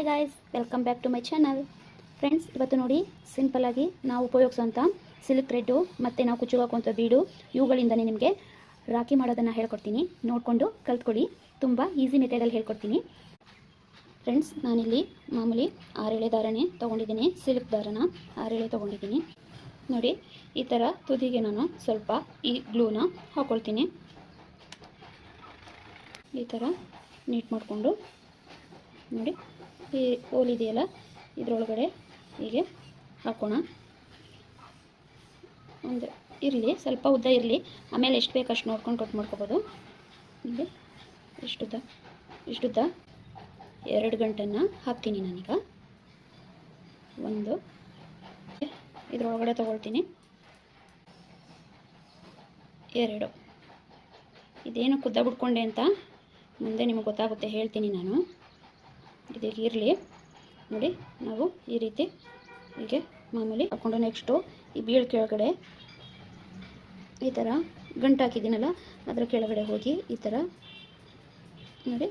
Hi guys welcome back to my channel friends ಇವತ್ತು ನೋಡಿ ಸಿಂಪಲ್ಲಾಗಿ ನಾವು ಉಪಯೋಗಿಸೋಂಥ ಸಿಲ್ಕ್ ಥ್ರೆಡ್ಡು ಮತ್ತು ನಾವು ಕುಚ್ಚು ಹಾಕುವಂಥ ಬೀಡು ಇವುಗಳಿಂದನೇ ನಿಮಗೆ ರಾಖಿ ಮಾಡೋದನ್ನು ಹೇಳ್ಕೊಡ್ತೀನಿ. ನೋಡಿಕೊಂಡು ಕಲ್ತ್ಕೊಳ್ಳಿ. ತುಂಬ ಈಸಿ ಮೆಥಡಲ್ಲಿ ಹೇಳ್ಕೊಡ್ತೀನಿ. ಫ್ರೆಂಡ್ಸ್ ನಾನಿಲ್ಲಿ ಮಾಮೂಲಿ ಆರೆಳೆ ದಾರನೇ ತೊಗೊಂಡಿದ್ದೀನಿ. ಸಿಲ್ಕ್ ದಾರನ ಆರೆಳೆ ತೊಗೊಂಡಿದ್ದೀನಿ. ನೋಡಿ, ಈ ಥರ ತುದಿಗೆ ನಾನು ಸ್ವಲ್ಪ ಈ ಗ್ಲೂನ ಹಾಕ್ಕೊಳ್ತೀನಿ ಈ ಥರ ನೀಟ್ ಮಾಡಿಕೊಂಡು ನೋಡಿ. ಈ ಹೋಲ್ ಇದೆಯಲ್ಲ, ಇದರೊಳಗಡೆ ಹೀಗೆ ಹಾಕೋಣ. ಒಂದು ಇರಲಿ, ಸ್ವಲ್ಪ ಉದ್ದ ಇರಲಿ. ಆಮೇಲೆ ಎಷ್ಟು ಬೇಕು ಅಷ್ಟು ನೋಡ್ಕೊಂಡು ಕಟ್ ಮಾಡ್ಕೋಬೋದು. ಹೀಗೆ ಇಷ್ಟುದ್ದ ಇಷ್ಟುದ್ದ ಎರಡು ಗಂಟನ್ನು ಹಾಕ್ತೀನಿ ನಾನೀಗ. ಒಂದು, ಇದರೊಳಗಡೆ ತೊಗೊಳ್ತೀನಿ. ಎರಡು. ಇದೇನು ಕುದ್ದ ಬಿಟ್ಕೊಂಡೆ ಅಂತ ಮುಂದೆ ನಿಮಗೆ ಗೊತ್ತಾಗುತ್ತೆ, ಹೇಳ್ತೀನಿ ನಾನು. ಇದೀಗ ಇರಲಿ. ನೋಡಿ, ನಾವು ಈ ರೀತಿ ಹೀಗೆ ಮಾಮೂಲಿ ಹಾಕ್ಕೊಂಡು ನೆಕ್ಸ್ಟು ಈ ಬೀಳ್ ಕೆಳಗಡೆ ಈ ಥರ ಗಂಟು ಹಾಕಿದ್ದೀನಲ್ಲ, ಅದರ ಕೆಳಗಡೆ ಹೋಗಿ ಈ ಥರ ನೋಡಿ,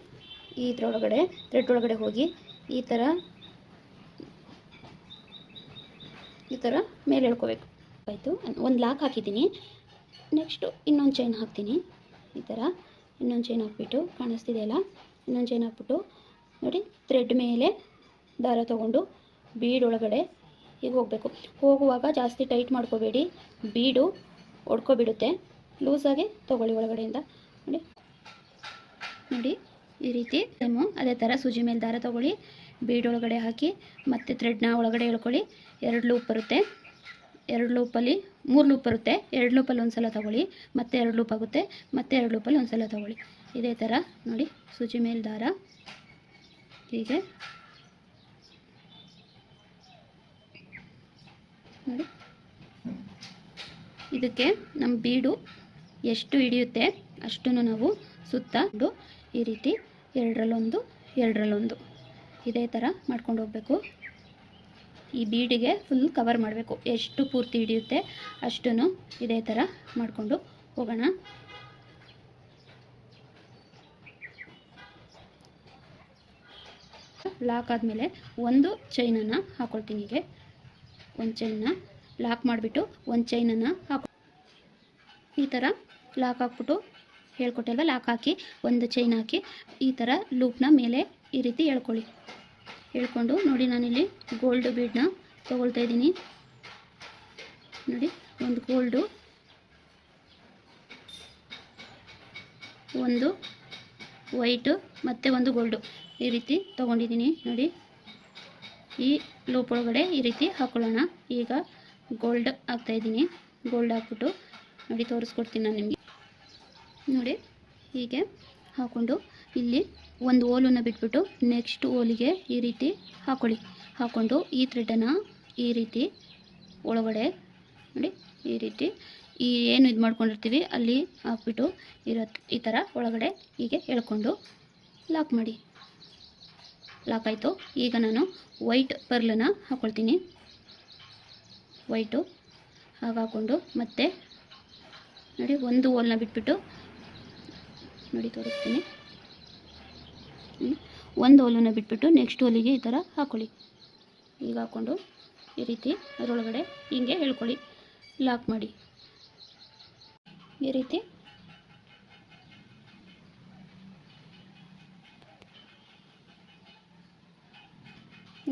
ಈ ಇದ್ರೊಳಗಡೆ ಥ್ರೆಡ್ ಒಳಗಡೆ ಹೋಗಿ ಈ ಥರ ಈ ಥರ ಮೇಲೆ ಎಳ್ಕೋಬೇಕು. ಆಯಿತು, ಒಂದು ಲಾಕ್ ಹಾಕಿದ್ದೀನಿ. ನೆಕ್ಸ್ಟು ಇನ್ನೊಂದು ಚೈನ್ ಹಾಕ್ತೀನಿ. ಈ ಥರ ಇನ್ನೊಂದು ಚೈನ್ ಹಾಕ್ಬಿಟ್ಟು ಕಾಣಿಸ್ತಿದೆಯಲ್ಲ, ಇನ್ನೊಂದು ಚೈನ್ ಹಾಕ್ಬಿಟ್ಟು ನೋಡಿ ಥ್ರೆಡ್ ಮೇಲೆ ದಾರ ತಗೊಂಡು ಬೀಡ್ ಒಳಗಡೆ ಹೀಗೆ ಹೋಗಬೇಕು. ಹೋಗುವಾಗ ಜಾಸ್ತಿ ಟೈಟ್ ಮಾಡ್ಕೋಬೇಡಿ. ಬೀಡು ಒಡ್ಕೊಬಿಡುತ್ತೆ. ಲೂಸಾಗಿ ತೊಗೊಳ್ಳಿ ಒಳಗಡೆಯಿಂದ. ನೋಡಿ. ನೋಡಿ, ಈ ರೀತಿ ಸೇಮು ಅದೇ ಥರ ಸೂಜಿ ಮೇಲೆ ದಾರ ತೊಗೊಳ್ಳಿ. ಬೀಡ್ ಒಳಗಡೆ ಹಾಕಿ ಮತ್ತು ಥ್ರೆಡ್ನ ಒಳಗಡೆ ಎಳ್ಕೊಳ್ಳಿ. ಎರಡು ಲೂಪ್ ಬರುತ್ತೆ. ಎರಡು ಲೂಪಲ್ಲಿ ಮೂರು ಲೂಪ್ ಬರುತ್ತೆ. ಎರಡು ಲೂಪಲ್ಲಿ ಒಂದು ಸಲ ತೊಗೊಳ್ಳಿ. ಮತ್ತೆ ಎರಡು ಲೂಪ್ ಆಗುತ್ತೆ. ಮತ್ತೆ ಎರಡು ಲೂಪಲ್ಲಿ ಒಂದು ಸಲ ತೊಗೊಳ್ಳಿ. ಇದೇ ಥರ ನೋಡಿ, ಸೂಜಿ ಮೇಲೆ ದಾರ. ಹೀಗೆ. ನೋಡಿ. ಇದಕ್ಕೆ ನಮ್ಮ ಬೀಡು ಎಷ್ಟು ಹಿಡಿಯುತ್ತೆ ಅಷ್ಟನ್ನು ನಾವು ಸುತ್ತ ಈ ರೀತಿ ಎರಡರಲ್ಲೊಂದು ಎರಡರಲ್ಲೊಂದು. ಇದೇ ಥರ ಮಾಡ್ಕೊಂಡು ಹೋಗಬೇಕು. ಈ ಬೀಡಿಗೆ ಫುಲ್ ಕವರ್ ಮಾಡಬೇಕು. ಎಷ್ಟು ಪೂರ್ತಿ ಹಿಡಿಯುತ್ತೆ ಅಷ್ಟನ್ನು ಇದೇ ಥರ ಮಾಡಿಕೊಂಡು ಹೋಗೋಣ. ಲಾಕ್ ಆದಮೇಲೆ ಒಂದು ಚೈನನ್ನು ಹಾಕ್ಕೊಳ್ತೀನಿ ಹೀಗೆ. ಒಂದು ಚೈನನ್ನ ಲಾಕ್ ಮಾಡಿಬಿಟ್ಟು ಒಂದು ಚೈನನ್ನು ಹಾಕೊ ಈ ಥರ ಲಾಕ್ ಹಾಕ್ಬಿಟ್ಟು ಹೇಳ್ಕೊಟ್ಟಲ್ವ ಲಾಕ್ ಹಾಕಿ ಒಂದು ಚೈನ್ ಹಾಕಿ ಈ ಥರ ಲೂಪ್ನ ಮೇಲೆ ಈ ರೀತಿ ಹೇಳ್ಕೊಳ್ಳಿ ಹೇಳ್ಕೊಂಡು ನೋಡಿ ನಾನಿಲ್ಲಿ ಗೋಲ್ಡ್ ಬೀಡನ್ನ ತೊಗೊಳ್ತಾ ಇದ್ದೀನಿ. ನೋಡಿ, ಒಂದು ಗೋಲ್ಡು ಒಂದು ವೈಟು ಮತ್ತು ಒಂದು ಗೋಲ್ಡು ಈ ರೀತಿ ತೊಗೊಂಡಿದ್ದೀನಿ ನೋಡಿ. ಈ ಲೂಪ್ ಒಳಗಡೆ ಈ ರೀತಿ ಹಾಕೊಳ್ಳೋಣ. ಈಗ ಗೋಲ್ಡ್ ಹಾಕ್ತಾಯಿದ್ದೀನಿ ಗೋಲ್ಡ್ ಹಾಕ್ಬಿಟ್ಟು ನೋಡಿ ತೋರಿಸ್ಕೊಡ್ತೀನಿ ನಾನು ನಿಮಗೆ. ನೋಡಿ, ಹೀಗೆ ಹಾಕ್ಕೊಂಡು ಇಲ್ಲಿ ಒಂದು ಓಲನ್ನು ಬಿಟ್ಬಿಟ್ಟು ನೆಕ್ಸ್ಟ್ ಓಲಿಗೆ ಈ ರೀತಿ ಹಾಕ್ಕೊಳ್ಳಿ ಹಾಕ್ಕೊಂಡು ಈ ಥ್ರೆಡನ್ನು ಈ ರೀತಿ ಒಳಗಡೆ ನೋಡಿ, ಈ ರೀತಿ ಈ ಏನು ಇದು ಮಾಡ್ಕೊಂಡಿರ್ತೀವಿ ಅಲ್ಲಿ ಹಾಕ್ಬಿಟ್ಟು ಇರೋ ಈ ಥರ ಒಳಗಡೆ ಹೀಗೆ ಎಳ್ಕೊಂಡು ಲಾಕ್ ಮಾಡಿ. ಲಾಕ್ ಈಗ ನಾನು ವೈಟ್ ಪರ್ಲನ್ನ ಹಾಕ್ಕೊಳ್ತೀನಿ ವೈಟು ಹಾಗೆ ಹಾಕ್ಕೊಂಡು ಮತ್ತೆ ನೋಡಿ ಒಂದು ಓಲ್ನ ಬಿಟ್ಬಿಟ್ಟು ನೋಡಿ ತೋರಿಸ್ತೀನಿ. ಒಂದು ಹೋಲನ್ನು ಬಿಟ್ಬಿಟ್ಟು ನೆಕ್ಸ್ಟ್ ಹೋಲಿಗೆ ಈ ಥರ ಹಾಕ್ಕೊಳ್ಳಿ ಈಗ ಹಾಕ್ಕೊಂಡು ಈ ರೀತಿ ಅದರೊಳಗಡೆ ಹಿಂಗೆ ಹೇಳ್ಕೊಳ್ಳಿ. ಲಾಕ್ ಮಾಡಿ. ಈ ರೀತಿ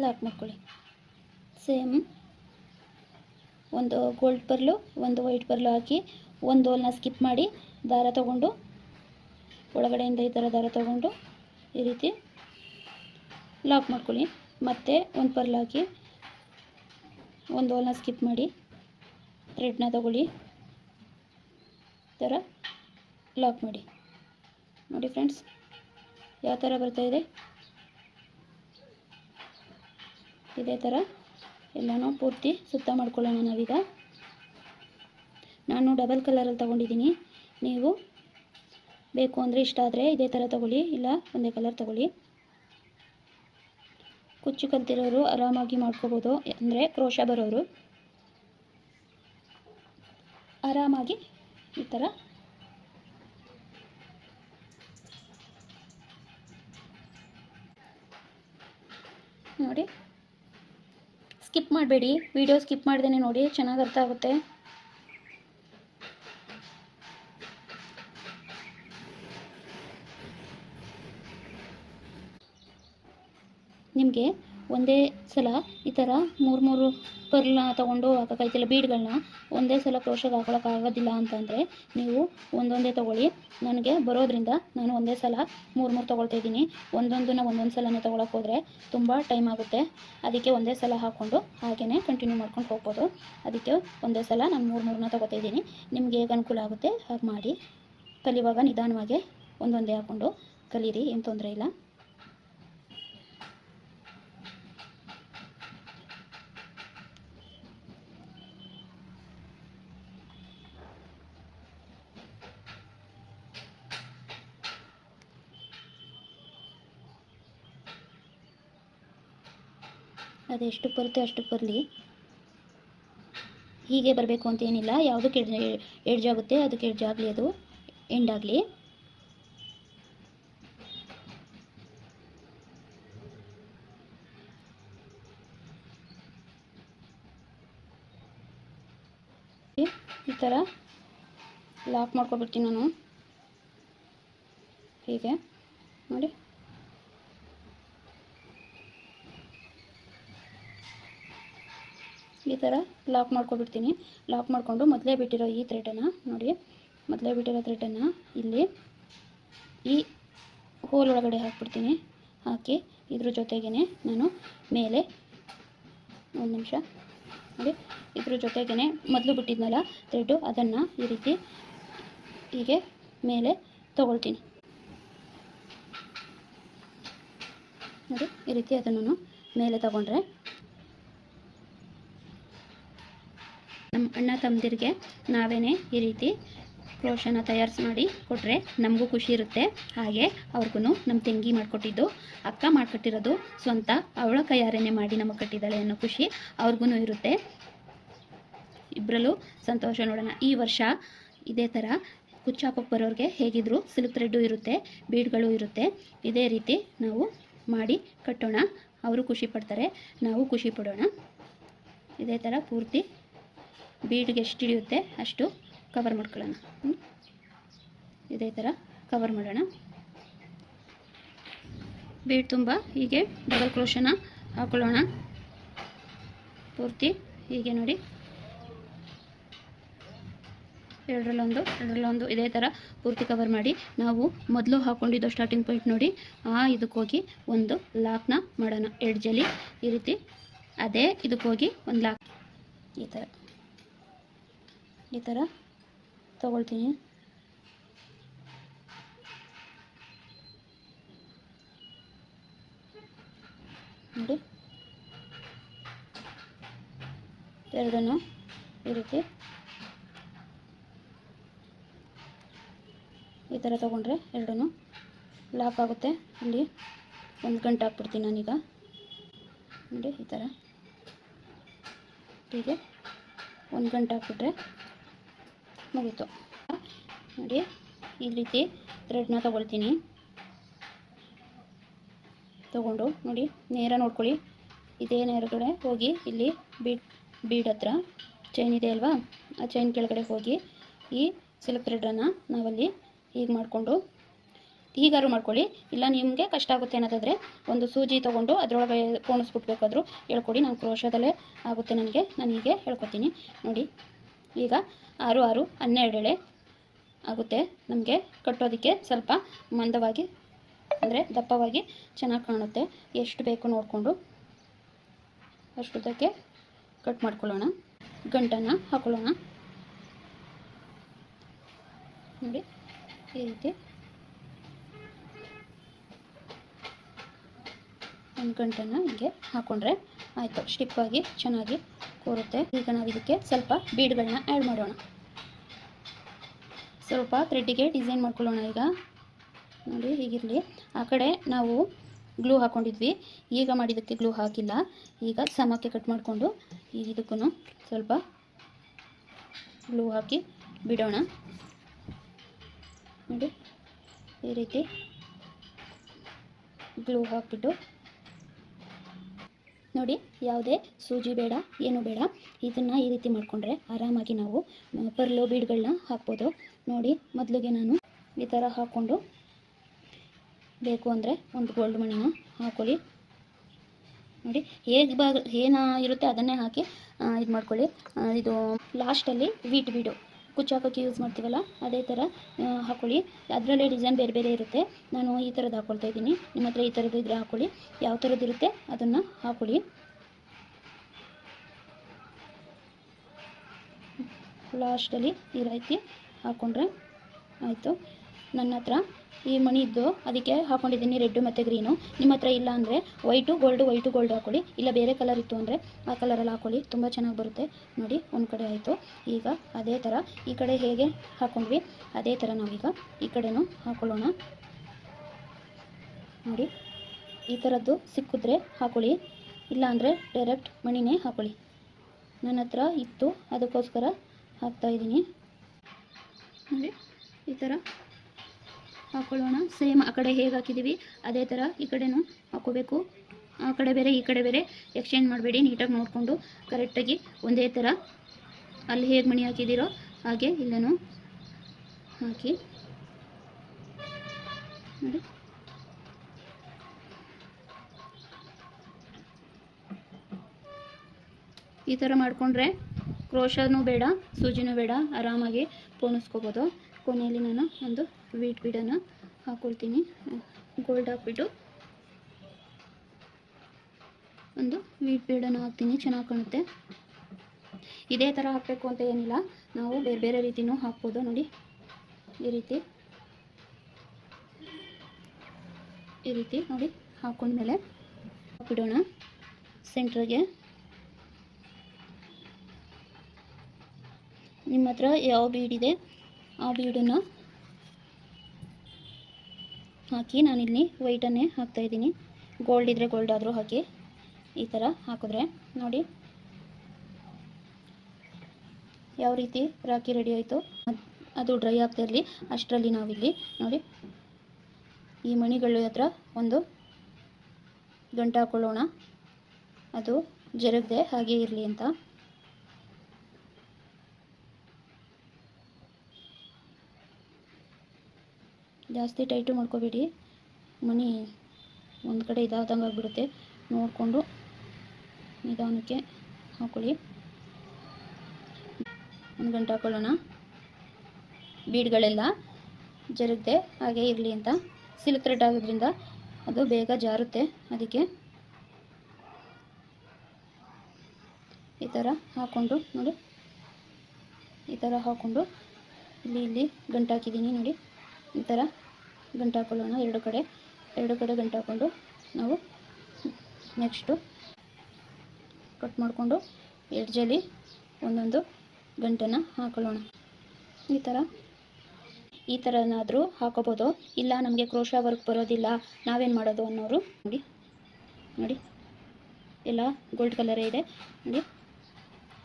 ಲಾಕ್ ಮಾಡ್ಕೊಳ್ಳಿ ಸೇಮ್. ಒಂದು ಗೋಲ್ಡ್ ಪರ್ಲು, ಒಂದು ವೈಟ್ ಪರ್ಲು ಹಾಕಿ ಒಂದು ಹೋಲ್ನ ಸ್ಕಿಪ್ ಮಾಡಿ ದಾರ ತಗೊಂಡು, ಒಳಗಡೆಯಿಂದ ಈ ಥರ ದಾರ ತಗೊಂಡು ಈ ರೀತಿ ಲಾಕ್ ಮಾಡ್ಕೊಳ್ಳಿ. ಮತ್ತೆ ಒಂದು ಪರ್ಲು ಹಾಕಿ ಒಂದು ಹೋಲ್ನ ಸ್ಕಿಪ್ ಮಾಡಿ ಥ್ರೆಡ್ನ ತಗೊಳ್ಳಿ. ಥರ ಲಾಕ್ ಮಾಡಿ. ನೋಡಿ ಫ್ರೆಂಡ್ಸ್ ಯಾವ ಥರ ಬರ್ತಾಯಿದೆ ಇದೇ ಥರ ಎಲ್ಲನೂ ಪೂರ್ತಿ ಸುತ್ತ ಮಾಡ್ಕೊಳ್ಳೋಣ ನಾವೀಗ. ನಾನು ಡಬಲ್ ಕಲರಲ್ಲಿ ತೊಗೊಂಡಿದ್ದೀನಿ. ನೀವು ಬೇಕು ಅಂದರೆ ಇಷ್ಟ ಆದರೆ ಇದೇ ಥರ ತೊಗೊಳ್ಳಿ, ಇಲ್ಲ ಒಂದೇ ಕಲರ್ ತೊಗೊಳ್ಳಿ. ಕುಚ್ಚು ಕಲ್ತಿರೋರು ಆರಾಮಾಗಿ ಮಾಡ್ಕೋಬೋದು, ಅಂದರೆ ಕ್ರೋಶ ಬರೋರು. ಆರಾಮಾಗಿ ಈ ಥರ. ನೋಡಿ. ಸ್ಕಿಪ್ ಮಾಡಬೇಡಿ. ವಿಡಿಯೋ ಸ್ಕಿಪ್ ಮಾಡ್ದೇನೆ ನೋಡಿ ಚೆನ್ನಾಗಿ ಅರ್ಥ ಆಗುತ್ತೆ. ನಿಮಗೆ ಒಂದೇ ಸಲ ಈ ಥರ ಮೂರು ಮೂರು ಪರ್ಲ್ನ ತೊಗೊಂಡು ಹಾಕೋಕ್ಕಾಯ್ತಿಲ್ಲ ಬೀಡ್ಗಳನ್ನ ಒಂದೇ ಸಲ ಕ್ರೋಶಕ್ಕೆ ಹಾಕೊಳಕ್ಕಾಗೋದಿಲ್ಲ ಅಂತಂದರೆ ನೀವು ಒಂದೊಂದೇ ತೊಗೊಳ್ಳಿ. ನನಗೆ ಬರೋದ್ರಿಂದ ನಾನು ಒಂದೇ ಸಲ ಮೂರು ಮೂರು ತೊಗೊಳ್ತಾ ಇದ್ದೀನಿ. ಒಂದೊಂದನ್ನ ಒಂದೊಂದು ಸಲನೇ ತೊಗೊಳಕ್ಕೆ ಹೋದರೆ ತುಂಬ ಟೈಮ್ ಆಗುತ್ತೆ. ಅದಕ್ಕೆ ಒಂದೇ ಸಲ ಹಾಕ್ಕೊಂಡು ಹಾಗೆಯೇ ಕಂಟಿನ್ಯೂ ಮಾಡ್ಕೊಂಡು ಹೋಗ್ಬೋದು. ಅದಕ್ಕೆ ಒಂದೇ ಸಲ ನಾನು ಮೂರು ಮೂರನ್ನ ತೊಗೋತಾ ಇದ್ದೀನಿ. ನಿಮ್ಗೆ ಹೇಗೆ ಅನುಕೂಲ ಆಗುತ್ತೆ ಹಾಗೆ ಮಾಡಿ ಕಲಿಯುವಾಗ ನಿಧಾನವಾಗಿ ಒಂದೊಂದೇ ಹಾಕ್ಕೊಂಡು ಕಲೀರಿ, ಏನು ತೊಂದರೆ ಇಲ್ಲ. ಅದೆಷ್ಟು ಬರುತ್ತೆ ಅಷ್ಟು ಬರಲಿ. ಹೀಗೆ ಬರಬೇಕು ಅಂತ ಏನಿಲ್ಲ. ಯಾವುದಕ್ಕೆ ಎಡ್ಜ್ ಆಗುತ್ತೆ ಅದಕ್ಕೆ ಎಡ್ಜ್ ಆಗಲಿ ಅದು ಎಂಡ್ ಆಗಲಿ ಈ ಥರ ಲಾಕ್ ಮಾಡ್ಕೊಬಿಡ್ತೀನಿ ನಾನು. ಹೀಗೆ. ನೋಡಿ. ಈ ಥರ ಲಾಕ್ ಮಾಡ್ಕೊಬಿಡ್ತೀನಿ. ಲಾಕ್ ಮಾಡಿಕೊಂಡು ಮೊದಲೇ ಬಿಟ್ಟಿರೋ ಈ ಥ್ರೆಡನ್ನು ನೋಡಿ. ಮೊದಲೇ ಬಿಟ್ಟಿರೋ ಥ್ರೆಡನ್ನು ಇಲ್ಲಿ ಈ ಹೋಲ್ ಒಳಗಡೆ ಹಾಕ್ಬಿಡ್ತೀನಿ. ಹಾಕಿ ಇದ್ರ ಜೊತೆಗೇ ನಾನು ಮೇಲೆ ಒಂದು ನಿಮಿಷ. ನೋಡಿ, ಇದ್ರ ಜೊತೆಗೇ ಮೊದಲು ಬಿಟ್ಟಿದ್ನಲ್ಲ ಥ್ರೆಡ್ಡು ಅದನ್ನು ಈ ರೀತಿ ಹೀಗೆ ಮೇಲೆ ತಗೊಳ್ತೀನಿ. ನೋಡಿ, ಈ ರೀತಿ ಅದನ್ನು ಮೇಲೆ ತಗೊಂಡ್ರೆ ನಮ್ಮ ಅಣ್ಣ ತಮ್ಮದಿರಿಗೆ ನಾವೇನೇ ಈ ರೀತಿ ಕ್ರೋಶನ ತಯಾರಿಸಿ ಮಾಡಿ ಕೊಟ್ಟರೆ ನಮಗೂ ಖುಷಿ ಇರುತ್ತೆ. ಹಾಗೆ ಅವ್ರಿಗೂ ನಮ್ಮ ತಂಗಿ ಮಾಡಿಕೊಟ್ಟಿದ್ದು, ಅಕ್ಕ ಮಾಡಿಕೊಟ್ಟಿರೋದು ಸ್ವಂತ, ಅವಳ ಕೈಯಾರೇನೆ ಮಾಡಿ ನಮಗೆ ಕಟ್ಟಿದ್ದಾಳೆ ಅನ್ನೋ ಖುಷಿ ಅವ್ರಿಗೂ ಇರುತ್ತೆ. ಇಬ್ಬರಲ್ಲೂ ಸಂತೋಷ ನೋಡೋಣ. ಈ ವರ್ಷ ಇದೇ ಥರ ಕುಚ್ಚಾಪಕ್ಕೆ ಬರೋರಿಗೆ ಹೇಗಿದ್ರು ಸಿಲ್ಕ್ ಥ್ರೆಡ್ಡು ಇರುತ್ತೆ, ಬೀಡ್ಗಳು ಇರುತ್ತೆ. ಇದೇ ರೀತಿ ನಾವು ಮಾಡಿ ಕಟ್ಟೋಣ. ಅವರು ಖುಷಿ ಪಡ್ತಾರೆ, ನಾವು ಖುಷಿ ಪಡೋಣ. ಇದೇ ಥರ ಪೂರ್ತಿ ಬೀಡ್ಗೆ ಎಷ್ಟು ಹಿಡಿಯುತ್ತೆ ಅಷ್ಟು ಕವರ್ ಮಾಡ್ಕೊಳ್ಳೋಣ? ಇದೇ ಥರ ಕವರ್ ಮಾಡೋಣ. ಬೀಡ್ ತುಂಬ, ಹೀಗೆ ಡಬಲ್ ಕ್ರೋಶನ ಹಾಕೊಳ್ಳೋಣ. ಪೂರ್ತಿ ಹೀಗೆ ನೋಡಿ. ಎರಡರಲ್ಲೊಂದು ಎರಡರಲ್ಲೊಂದು, ಇದೇ ಥರ ಪೂರ್ತಿ ಕವರ್ ಮಾಡಿ ನಾವು ಮೊದಲು ಹಾಕ್ಕೊಂಡಿದ್ದು ಸ್ಟಾರ್ಟಿಂಗ್ ಪಾಯಿಂಟ್ ನೋಡಿ. ಆ ಇದಕ್ಕೆ ಹೋಗಿ ಒಂದು ಲಾಕ್ನ ಮಾಡೋಣ. ಎಡ್ಜಲ್ಲಿ ಈ ರೀತಿ, ಅದೇ ಇದಕ್ಕೆ ಹೋಗಿ ಒಂದು ಲಾಕ್ ಈ ಥರ. ಈ ಥರ ತಗೊಳ್ತೀನಿ. ನೋಡಿ. ಎರಡನ್ನು ಈ ರೀತಿ ಈ ಥರ ತೊಗೊಂಡ್ರೆ ಎರಡನ್ನು ಲಾಕ್ ಆಗುತ್ತೆ. ಇಲ್ಲಿ ಒಂದು ಗಂಟೆ ಹಾಕ್ಬಿಡ್ತೀನಿ ನಾನೀಗ. ನೋಡಿ ಈ ಥರ ಹೀಗೆ ಒಂದು ಗಂಟೆ ಹಾಕ್ಬಿಟ್ರೆ ಮುಗೀತು. ನೋಡಿ, ಈ ರೀತಿ ಥ್ರೆಡ್ನ ತೊಗೊಳ್ತೀನಿ. ತೊಗೊಂಡು, ನೋಡಿ, ನೇರ ನೋಡ್ಕೊಳ್ಳಿ. ಇದೇ ನೇರಗಡೆ ಹೋಗಿ ಇಲ್ಲಿ ಬೀಡ್ ಬೀಡ್ ಹತ್ರ ಚೈನ್ ಇದೆ ಅಲ್ವಾ? ಆ ಚೈನ್ ಕೆಳಗಡೆ ಹೋಗಿ ಈ ಸಿಲ್ಕ್ ಥ್ರೆಡನ್ನು ನಾವಲ್ಲಿ ಹೀಗೆ ಮಾಡಿಕೊಂಡು ಹೀಗಾರು ಮಾಡ್ಕೊಳ್ಳಿ. ಇಲ್ಲ ನಿಮಗೆ ಕಷ್ಟ ಆಗುತ್ತೆ ಅನ್ನೋದಾದರೆ ಒಂದು ಸೂಜಿ ತೊಗೊಂಡು ಅದರೊಳಗೆ ಕೋಣಿಸ್ಬಿಟ್ಬೇಕಾದ್ರೂ ಹೇಳ್ಕೊಡಿ. ನಾನು ಕ್ರೋಶದಲ್ಲೇ ಆಗುತ್ತೆ ನನಗೆ. ನಾನು ಹೀಗೆ ಹೇಳ್ಕೊತೀನಿ. ನೋಡಿ ಈಗ ಆರು ಆರು ಹನ್ನೆರಡು ಎಳೆ ಆಗುತ್ತೆ. ನಮಗೆ ಕಟ್ಟೋದಕ್ಕೆ ಸ್ವಲ್ಪ ಮಂದವಾಗಿ, ಅಂದರೆ ದಪ್ಪವಾಗಿ ಚೆನ್ನಾಗಿ ಕಾಣುತ್ತೆ. ಎಷ್ಟು ಬೇಕು ನೋಡಿಕೊಂಡು ಅಷ್ಟುದಕ್ಕೆ ಕಟ್ ಮಾಡ್ಕೊಳ್ಳೋಣ. ಗಂಟನ್ನು ಹಾಕೊಳ್ಳೋಣ. ನೋಡಿ, ಈ ರೀತಿ. ಒಂದು ಗಂಟನ್ನು ಹೀಗೆ ಹಾಕ್ಕೊಂಡ್ರೆ ಆಯಿತು. ಸ್ಟಿಪ್ಪಾಗಿ, ಚೆನ್ನಾಗಿ ಕೂರುತ್ತೆ. ಈಗ ನಾವು ಇದಕ್ಕೆ ಸ್ವಲ್ಪ ಬೀಡ್ಗಳನ್ನ ಆ್ಯಡ್ ಮಾಡೋಣ. ಸ್ವಲ್ಪ ಥ್ರೆಡ್ಡಿಗೆ ಡಿಸೈನ್ ಮಾಡ್ಕೊಳ್ಳೋಣ ಈಗ. ನೋಡಿ ಹೀಗಿರಲಿ ಆ ಕಡೆ ನಾವು ಗ್ಲೂ ಹಾಕ್ಕೊಂಡಿದ್ವಿ ಈಗ ಮಾಡಿದ್ದಕ್ಕೆ ಗ್ಲೂ ಹಾಕಿಲ್ಲ. ಈಗ ಸಮಕ್ಕೆ ಕಟ್ ಮಾಡಿಕೊಂಡು ಈಗ ಇದಕ್ಕೂ ಸ್ವಲ್ಪ ಗ್ಲೂ ಹಾಕಿ ಬಿಡೋಣ. ನೋಡಿ, ಈ ರೀತಿ ಗ್ಲೂ ಹಾಕ್ಬಿಟ್ಟು ನೋಡಿ, ಯಾವುದೇ ಸೂಜಿ ಬೇಡ, ಏನು ಬೇಡ. ಇದನ್ನು ಈ ರೀತಿ ಮಾಡಿಕೊಂಡ್ರೆ ಆರಾಮಾಗಿ ನಾವು ಪರ್ಲೋ ಬೀಡ್ಗಳನ್ನ ಹಾಕ್ಬೋದು. ನೋಡಿ, ಮೊದಲಿಗೆ ನಾನು ಈ ಥರ ಹಾಕ್ಕೊಂಡು ಬೇಕು ಅಂದರೆ ಒಂದು ಗೋಲ್ಡ್ ಮಣಿನ ಹಾಕೊಳ್ಳಿ. ನೋಡಿ, ಹೇಗೆ ಬಾ ಏನಾಗಿರುತ್ತೆ ಅದನ್ನೇ ಹಾಕಿ ಇದು ಮಾಡ್ಕೊಳ್ಳಿ ಇದು ಲಾಸ್ಟಲ್ಲಿ ವೀಟ್ ಬೀಡು ಕುಚ್ಚಾಕೋಕ್ಕೆ ಯೂಸ್ ಮಾಡ್ತೀವಲ್ಲ, ಅದೇ ಥರ ಹಾಕೊಳ್ಳಿ. ಅದರಲ್ಲೇ ಡಿಸೈನ್ ಬೇರೆ ಬೇರೆ ಇರುತ್ತೆ. ನಾನು ಈ ಥರದ್ದು ಹಾಕೊಳ್ತಾ ಇದ್ದೀನಿ. ನಿಮ್ಮ ಹತ್ರ ಈ ಥರದ್ದು ಇದ್ರೆ ಹಾಕೊಳ್ಳಿ. ಯಾವ ಥರದ್ದು ಇರುತ್ತೆ ಅದನ್ನು ಹಾಕೊಳ್ಳಿ. ಲಾಸ್ಟಲ್ಲಿ ಈ ರೀತಿ ಹಾಕ್ಕೊಂಡ್ರೆ ಆಯಿತು. ನನ್ನ ಹತ್ರ ಈ ಮಣಿದು ಅದಕ್ಕೆ ಹಾಕೊಂಡಿದ್ದೀನಿ ರೆಡ್ಡು ಮತ್ತು ಗ್ರೀನು. ನಿಮ್ಮ ಹತ್ರ ಇಲ್ಲ ಅಂದರೆ ವೈಟು, ಗೋಲ್ಡು, ವೈಟು, ಗೋಲ್ಡ್ ಹಾಕೊಳ್ಳಿ. ಇಲ್ಲ ಬೇರೆ ಕಲರ್ ಇತ್ತು ಅಂದರೆ ಆ ಕಲರಲ್ಲಿ ಹಾಕೊಳ್ಳಿ. ತುಂಬ ಚೆನ್ನಾಗಿ ಬರುತ್ತೆ. ನೋಡಿ, ಒಂದು ಕಡೆ ಆಯಿತು. ಈಗ ಅದೇ ಥರ ಈ ಕಡೆ ಹೇಗೆ ಹಾಕೊಂಡ್ವಿ, ಅದೇ ಥರ ನಾವೀಗ ಈ ಕಡೆನೂ ಹಾಕೊಳ್ಳೋಣ. ನೋಡಿ, ಈ ಥರದ್ದು ಸಿಕ್ಕಿದ್ರೆ ಹಾಕೊಳ್ಳಿ. ಇಲ್ಲ ಅಂದರೆ ಡೈರೆಕ್ಟ್ ಮಣಿನೇ ಹಾಕೊಳ್ಳಿ. ನನ್ನ ಹತ್ರ ಇತ್ತು, ಅದಕ್ಕೋಸ್ಕರ ಹಾಕ್ತಾ ಇದ್ದೀನಿ. ನೋಡಿ, ಈ ಥರ ಹಾಕೊಳ್ಳೋಣ. ಸೇಮ್ ಆ ಕಡೆ ಹೇಗೆ ಹಾಕಿದ್ದೀವಿ, ಅದೇ ಥರ ಈ ಕಡೆನೂ ಹಾಕೋಬೇಕು ಆ ಕಡೆ ಬೇರೆ, ಈ ಕಡೆ ಬೇರೆ. ಎಕ್ಸ್ಚೇಂಜ್ ಮಾಡಬೇಡಿ, ನೀಟಾಗಿ ನೋಡಿಕೊಂಡು ಕರೆಕ್ಟಾಗಿ ಒಂದೇ ಥರ ಅಲ್ಲಿ ಹೇಗೆ ಮಣಿ ಹಾಕಿದ್ದೀರೋ ಹಾಗೆ ಇಲ್ಲೂ ಹಾಕಿ. ನೋಡಿ. ಈ ಥರ ಮಾಡಿಕೊಂಡ್ರೆ ಕ್ರೋಶನೂ ಬೇಡ, ಸೂಜಿನೂ ಬೇಡ, ಆರಾಮಾಗಿ ಪೋಣಿಸ್ಕೋಬೋದು. ಕೊನೆಯಲ್ಲಿ ನಾನು ಒಂದು ವೀಟ್ ಬೀಡನ್ನು ಹಾಕೊಳ್ತೀನಿ. ಗೋಲ್ಡ್ ಹಾಕ್ಬಿಟ್ಟು ಒಂದು ವೀಟ್ ಬೀಡನ್ನು ಹಾಕ್ತೀನಿ. ಚೆನ್ನಾಗಿ ಕಾಣುತ್ತೆ. ಇದೇ ಥರ ಹಾಕಬೇಕು ಅಂತ ಏನಿಲ್ಲ. ನಾವು ಬೇರೆ ಬೇರೆ ರೀತಿನೂ ಹಾಕ್ಬೋದು ನೋಡಿ. ಈ ರೀತಿ. ಈ ರೀತಿ ನೋಡಿ ಹಾಕೊಂಡ್ಮೇಲೆ ಹಾಕ್ಬಿಡೋಣ. ಸೆಂಟ್ರಿಗೆ ನಿಮ್ಮ ಹತ್ರ ಯಾವ ಬೀಡಿದೆ ಆ ಬೀಡನ್ನು ಹಾಕಿ ನಾನಿಲ್ಲಿ ವೈಟನ್ನೇ ಹಾಕ್ತಾಯಿದ್ದೀನಿ ಗೋಲ್ಡ್ ಇದ್ದರೆ ಗೋಲ್ಡ್ ಆದರೂ ಹಾಕಿ ಈ ಥರ ಹಾಕಿದ್ರೆ. ನೋಡಿ. ಯಾವ ರೀತಿ ರಾಖಿ ರೆಡಿ ಆಯಿತು? ಅದು ಡ್ರೈ ಆಗ್ತಾ ಇರಲಿ. ಅಷ್ಟರಲ್ಲಿ ನಾವಿಲ್ಲಿ, ನೋಡಿ. ಈ ಮಣಿಗಳ ಹತ್ರ ಒಂದು ಗಂಟೆ ಹಾಕೊಳ್ಳೋಣ. ಅದು ಜರುಗದೆ ಹಾಗೆ ಇರಲಿ ಅಂತ. ಜಾಸ್ತಿ ಟೈಟು ಮಾಡ್ಕೋಬೇಡಿ. ಮಣಿ ಒಂದು ಕಡೆ ಇದಾದಂಗೆ ಆಗಿಬಿಡುತ್ತೆ. ನೋಡಿಕೊಂಡು ನಿಧಾನಕ್ಕೆ ಹಾಕೊಳ್ಳಿ. ಒಂದು ಗಂಟೆ ಹಾಕೊಳ್ಳೋಣ. ಬೀಡ್ಗಳೆಲ್ಲ ಜರುತ್ತೆ ಹಾಗೆ ಇರಲಿ ಅಂತ. ಸಿಲ್ಕ್ ಥ್ರೆಡ್ ಆಗೋದ್ರಿಂದ ಅದು ಬೇಗ ಜಾರುತ್ತೆ ಅದಕ್ಕೆ. ಈ ಥರ ಹಾಕ್ಕೊಂಡು ನೋಡಿ. ಈ ಥರ ಹಾಕ್ಕೊಂಡು ಇಲ್ಲಿ ಇಲ್ಲಿ ಗಂಟು ಹಾಕಿದ್ದೀನಿ ನೋಡಿ. ಈ ಥರ ಗಂಟು ಹಾಕೊಳ್ಳೋಣ ಎರಡು ಕಡೆ ಎರಡು ಕಡೆ ಗಂಟು ಹಾಕ್ಕೊಂಡು ನಾವು ನೆಕ್ಸ್ಟು ಕಟ್ ಮಾಡಿಕೊಂಡು ಎಡ್ಜಲ್ಲಿ ಒಂದೊಂದು ಗಂಟನ್ನು ಹಾಕೊಳ್ಳೋಣ. ಈ ಥರ, ಈ ಥರನಾದರೂ ಹಾಕೋಬೋದು. ಇಲ್ಲ, ನಮಗೆ ಕ್ರೋಶ ವರ್ಕ್ ಬರೋದಿಲ್ಲ, ನಾವೇನು ಮಾಡೋದು ಅನ್ನೋರು ನೋಡಿ ನೋಡಿ. ಎಲ್ಲ ಗೋಲ್ಡ್ ಕಲರೇ ಇದೆ. ನೋಡಿ,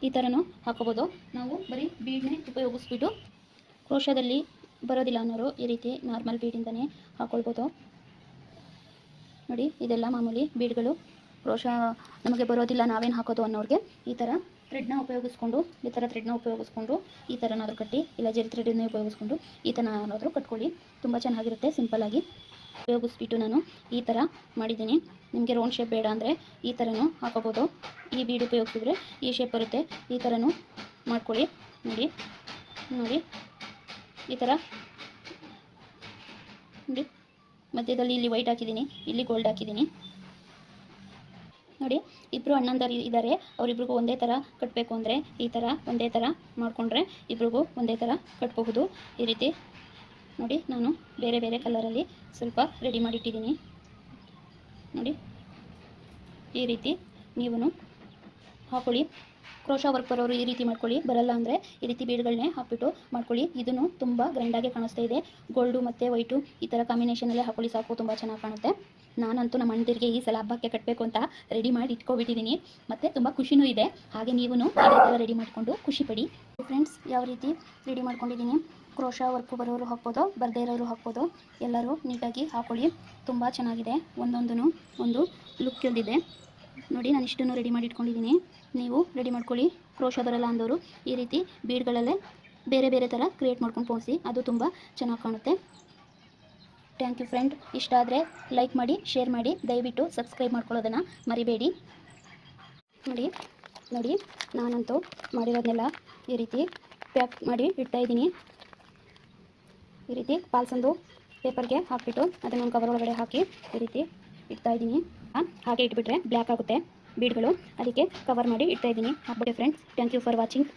ಈ ಥರನೂ ಹಾಕೋಬೋದು. ನಾವು ಬರೀ ಬೀಡನ್ನೇ ಉಪಯೋಗಿಸ್ಬಿಟ್ಟು ಕ್ರೋಶದಲ್ಲಿ ಬರೋದಿಲ್ಲ ಅನ್ನೋರು ಈ ರೀತಿ ನಾರ್ಮಲ್ ಬೀಡಿಂದನೇ ಹಾಕೊಳ್ಬೋದು. ನೋಡಿ, ಇದೆಲ್ಲ ಮಾಮೂಲಿ ಬೀಡ್ಗಳು ಕ್ರೋಶ ನಮಗೆ ಬರೋದಿಲ್ಲ, ನಾವೇನು ಹಾಕೋದು ಅನ್ನೋರಿಗೆ ಈ ಥರ ಥ್ರೆಡ್ನ ಉಪಯೋಗಿಸ್ಕೊಂಡು, ಈ ಥರ ಥ್ರೆಡ್ನ ಉಪಯೋಗಿಸ್ಕೊಂಡು, ಈ ಥರನಾದರೂ ಕಟ್ಟಿ, ಇಲ್ಲ ಜರಿ ಥ್ರೆಡನ್ನೇ ಉಪಯೋಗಿಸ್ಕೊಂಡು ಈ ಥರ ಏನಾದರೂ ಕಟ್ಕೊಳ್ಳಿ. ತುಂಬ ಚೆನ್ನಾಗಿರುತ್ತೆ ಸಿಂಪಲ್ಲಾಗಿ ಉಪಯೋಗಿಸ್ಬಿಟ್ಟು ನಾನು ಈ ಥರ ಮಾಡಿದ್ದೀನಿ. ನಿಮಗೆ ರೌಂಡ್ ಶೇಪ್ ಬೇಡ ಅಂದರೆ ಈ ಥರನೂ ಹಾಕೋಬೋದು. ಈ ಬೀಡ್ ಉಪಯೋಗಿಸಿದ್ರೆ ಈ ಶೇಪ್ ಬರುತ್ತೆ. ಈ ಥರನೂ ಮಾಡ್ಕೊಳ್ಳಿ. ನೋಡಿ ನೋಡಿ. ಈ ಥರ ನೋಡಿ, ಮಧ್ಯದಲ್ಲಿ ಇಲ್ಲಿ ವೈಟ್ ಹಾಕಿದ್ದೀನಿ, ಇಲ್ಲಿ ಗೋಲ್ಡ್ ಹಾಕಿದ್ದೀನಿ. ನೋಡಿ ಇಬ್ಬರು ಅಣ್ಣಂದರು ಇದ್ದಾರೆ. ಅವರಿಬ್ರಿಗೂ ಒಂದೇ ಥರ ಕಟ್ಟಬೇಕು ಅಂದರೆ ಈ ಥರ ಒಂದೇ ಥರ ಮಾಡಿಕೊಂಡ್ರೆ ಇಬ್ರಿಗೂ ಒಂದೇ ಥರ ಕಟ್ಟಬಹುದು ಈ ರೀತಿ ನೋಡಿ, ನಾನು ಬೇರೆ ಬೇರೆ ಕಲರಲ್ಲಿ ಸ್ವಲ್ಪ ರೆಡಿ ಮಾಡಿಟ್ಟಿದ್ದೀನಿ. ನೋಡಿ, ಈ ರೀತಿ ನೀವು ಹಾಕೊಳ್ಳಿ. ಕ್ರೋಶಾ ವರ್ಕ್ ಬರೋರು ಈ ರೀತಿ ಮಾಡ್ಕೊಳ್ಳಿ. ಬರಲ್ಲ ಅಂದರೆ ಈ ರೀತಿ ಬೀಡ್ಗಳನ್ನೇ ಹಾಕ್ಬಿಟ್ಟು ಮಾಡ್ಕೊಳ್ಳಿ. ಇದನ್ನು ತುಂಬ ಗ್ರ್ಯಾಂಡಾಗಿ ಕಾಣಿಸ್ತಾ ಇದೆ. ಗೋಲ್ಡು ಮತ್ತು ವೈಟು ಈ ಥರ ಕಾಂಬಿನೇಷನಲ್ಲೇ ಹಾಕೊಳ್ಳಿ ಸಾಕು, ತುಂಬ ಚೆನ್ನಾಗಿ ಕಾಣುತ್ತೆ. ನಾನಂತೂ ನಮ್ಮ ಅಣ್ಣದಿರಿಗೆ ಈ ಸಲ ಹಬ್ಬಕ್ಕೆ ಕಟ್ಟಬೇಕು ಅಂತ ರೆಡಿ ಮಾಡಿ ಇಟ್ಕೊಬಿಟ್ಟಿದ್ದೀನಿ ಮತ್ತು ತುಂಬ ಖುಷಿನೂ ಇದೆ. ಹಾಗೆ ನೀವು ಇದೇ ಥರ ರೆಡಿ ಮಾಡಿಕೊಂಡು ಖುಷಿ ಪಡಿ. ಫ್ರೆಂಡ್ಸ್ ಯಾವ ರೀತಿ ರೆಡಿ ಮಾಡ್ಕೊಂಡಿದ್ದೀನಿ ಕ್ರೋಶ ವರ್ಕು ಬರೋರು ಹಾಕ್ಬೋದು, ಬರದೇ ಇರೋರು ಹಾಕ್ಬೋದು. ಎಲ್ಲರೂ ನೀಟಾಗಿ ಹಾಕೊಳ್ಳಿ. ತುಂಬ ಚೆನ್ನಾಗಿದೆ. ಒಂದೊಂದೂ ಒಂದು ಲುಕ್ ಇದೆ ನೋಡಿ, ನಾನು ಇಷ್ಟನ್ನು ರೆಡಿ ಮಾಡಿ ಇಟ್ಕೊಂಡಿದ್ದೀನಿ. ನೀವು ರೆಡಿ ಮಾಡ್ಕೊಳ್ಳಿ. ಕ್ರೋಶ ಬರಲ್ಲ ಅಂದವರು ಈ ರೀತಿ ಬೀಡ್ಗಳಲ್ಲೇ ಬೇರೆ ಬೇರೆ ಥರ ಕ್ರಿಯೇಟ್ ಮಾಡ್ಕೊಂಡು ಪೋಸಿ ಅದು ತುಂಬ ಚೆನ್ನಾಗಿ ಕಾಣುತ್ತೆ. ಥ್ಯಾಂಕ್ ಯು ಫ್ರೆಂಡ್ ಇಷ್ಟ ಆದರೆ ಲೈಕ್ ಮಾಡಿ ಶೇರ್ ಮಾಡಿ. ದಯವಿಟ್ಟು ಸಬ್ಸ್ಕ್ರೈಬ್ ಮಾಡ್ಕೊಳ್ಳೋದನ್ನು ಮರಿಬೇಡಿ. ನೋಡಿ ನೋಡಿ, ನಾನಂತೂ ಮಾಡಿರೋದನ್ನೆಲ್ಲ ಈ ರೀತಿ ಪ್ಯಾಕ್ ಮಾಡಿ ಇಡ್ತಾಯಿದ್ದೀನಿ ಈ ರೀತಿ ಪಾಲ್ಸಂದು ಪೇಪರ್ಗೆ ಹಾಕಿಬಿಟ್ಟು, ಅದನ್ನು ಕವರ್ ಒಳಗಡೆ ಹಾಕಿ ಈ ರೀತಿ ಇಡ್ತಾಯಿದ್ದೀನಿ ಹಾಗೆ ಇಟ್ಬಿಟ್ರೆ ಬ್ಲ್ಯಾಕ್ ಆಗುತ್ತೆ. ಬೀಡ್ಗಳು ಅದಕ್ಕೆ ಕವರ್ ಮಾಡಿ ಇಡ್ತಾಯಿದ್ದೀನಿ ಹಾಕ್ಬಿಟ್ಟೆ friends thank you for watching